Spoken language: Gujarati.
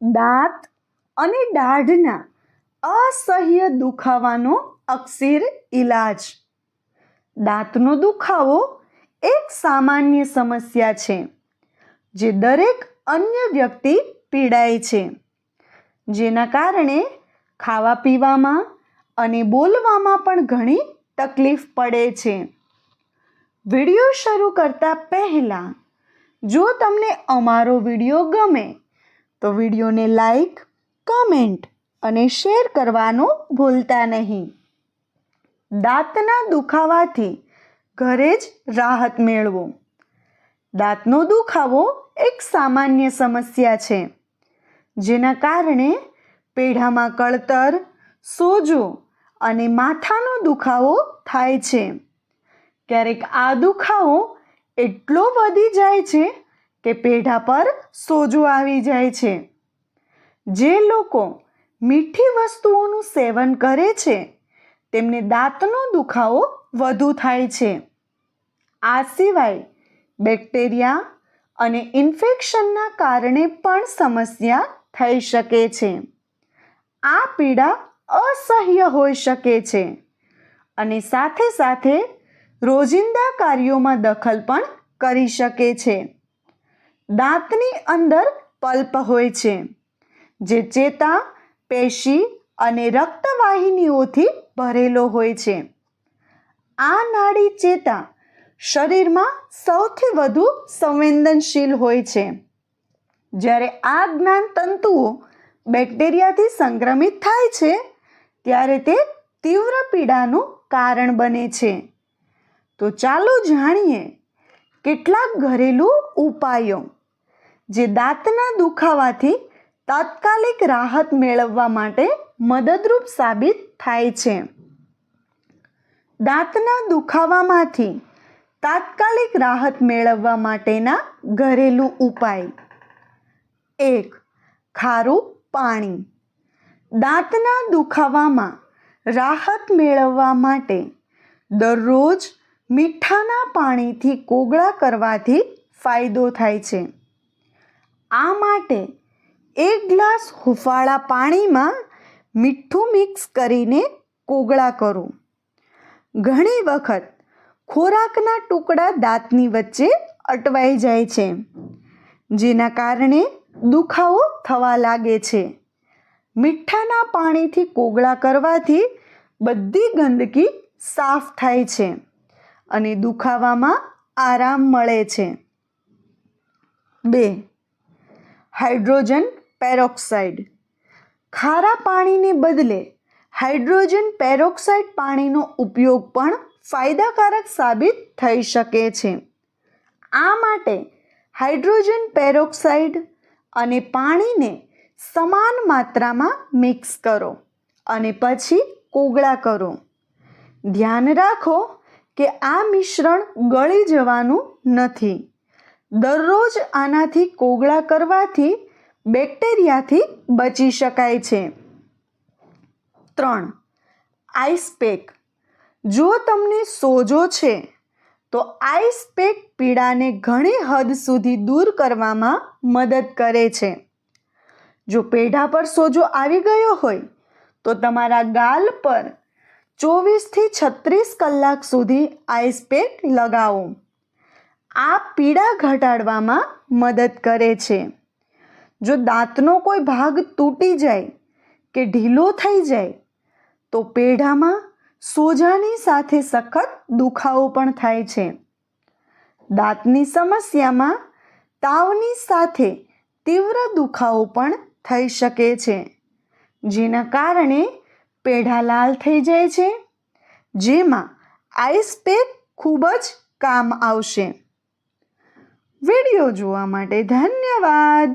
દાંત અને દાઢના અસહ્ય દુખાવાનો અક્ષીર ઈલાજ. દાંતનો દુખાવો એક સામાન્ય સમસ્યા છે, જે દરેક અન્ય વ્યક્તિ પીડાય છે, જેના કારણે ખાવા પીવામાં અને બોલવામાં પણ ઘણી તકલીફ પડે છે. વીડિયો શરૂ કરતા પહેલાં જો તમને અમારો વીડિયો ગમે તો વિડીયોને લાઈક, કમેન્ટ અને શેર કરવાનું ભૂલતા નહીં. દાંતના દુખાવાથી ઘરે જ રાહત મેળવો. દાંતનો દુખાવો એક સામાન્ય સમસ્યા છે, જેના કારણે પેઢામાં કળતર, સોજો અને માથાનો દુખાવો થાય છે. ક્યારેક આ દુખાવો એટલો વધી જાય છે કે પેઢા પર સોજો આવી જાય છે. જે લોકો મીઠી વસ્તુઓનું સેવન કરે છે, તેમને દાંતનો દુખાવો વધુ થાય છે. આ સિવાય બેક્ટેરિયા અને ઇન્ફેક્શનના કારણે પણ સમસ્યા થઈ શકે છે. આ પીડા અસહ્ય હોઈ શકે છે અને સાથે સાથે રોજિંદા કાર્યોમાં દખલ પણ કરી શકે છે. દાંતની અંદર પલ્પ હોય છે, જે ચેતા, પેશી અને રક્તવાહિનીઓથી ભરેલો હોય છે. આ નાડી ચેતા શરીરમાં સૌથી વધુ સંવેદનશીલ હોય છે. જ્યારે આ જ્ઞાન તંતુઓ બેક્ટેરિયાથી સંક્રમિત થાય છે, ત્યારે તે તીવ્ર પીડાનું કારણ બને છે. તો ચાલો જાણીએ કેટલાક ઘરેલું ઉપાયો જે દાંતના દુખાવાથી તાત્કાલિક રાહત મેળવવા માટે મદદરૂપ સાબિત થાય છે. દાંતના દુખાવામાંથી તાત્કાલિક રાહત મેળવવા માટેના ઘરેલું ઉપાય. એક, ખારું પાણી. દાંતના દુખાવામાં રાહત મેળવવા માટે દરરોજ મીઠાના પાણીથી કોગળા કરવાથી ફાયદો થાય છે. આ માટે એક ગ્લાસ હુંફાળા પાણીમાં મીઠું મિક્સ કરીને કોગળા કરો. ઘણી વખત ખોરાકના ટુકડા દાંતની વચ્ચે અટવાઈ જાય છે, જેના કારણે દુખાવો થવા લાગે છે. મીઠાના પાણીથી કોગળા કરવાથી બધી ગંદકી સાફ થાય છે. અને દુખાવામાં આરામ મળે છે. બે. Hydrogen peroxide. ખારા પાણીને બદલે હાઇડ્રોજન પેરોક્સાઇડ પાણીનો ઉપયોગ પણ ફાયદાકારક સાબિત થઈ શકે છે. આ માટે હાઇડ્રોજન પેરોક્સાઇડ અને પાણીને સમાન માત્રામાં મિક્સ કરો અને પછી કોગળા કરો. ધ્યાન રાખો કે આ મિશ્રણ ગળી જવાનું નથી. દરરોજ આનાથી કોગળા કરવાથી બેક્ટેરિયાથી બચી શકાય છે. ત્રણ, આઈસ પેક. જો તમને સોજો છે, તો આઈસ પેક પીડાને ઘણી હદ સુધી દૂર કરવામાં મદદ કરે છે. જો પેઢા પર સોજો આવી ગયો હોય, તો તમારા ગાલ પર ચોવીસથી છત્રીસ કલાક સુધી આઈસ પેક લગાવો. આ પીડા ઘટાડવામાં મદદ કરે છે. જો દાંતનો કોઈ ભાગ તૂટી જાય કે ઢીલો થઈ જાય, તો પેઢામાં સોજાની સાથે સખત દુખાવો પણ થાય છે. દાંતની સમસ્યામાં તાવની સાથે તીવ્ર દુખાવો પણ થઈ શકે છે, જેના કારણે પેઢા લાલ થઈ જાય છે, જેમાં આઈસ પેક ખૂબ જ કામ આવશે. વીડિયો જોવા માટે ધન્યવાદ.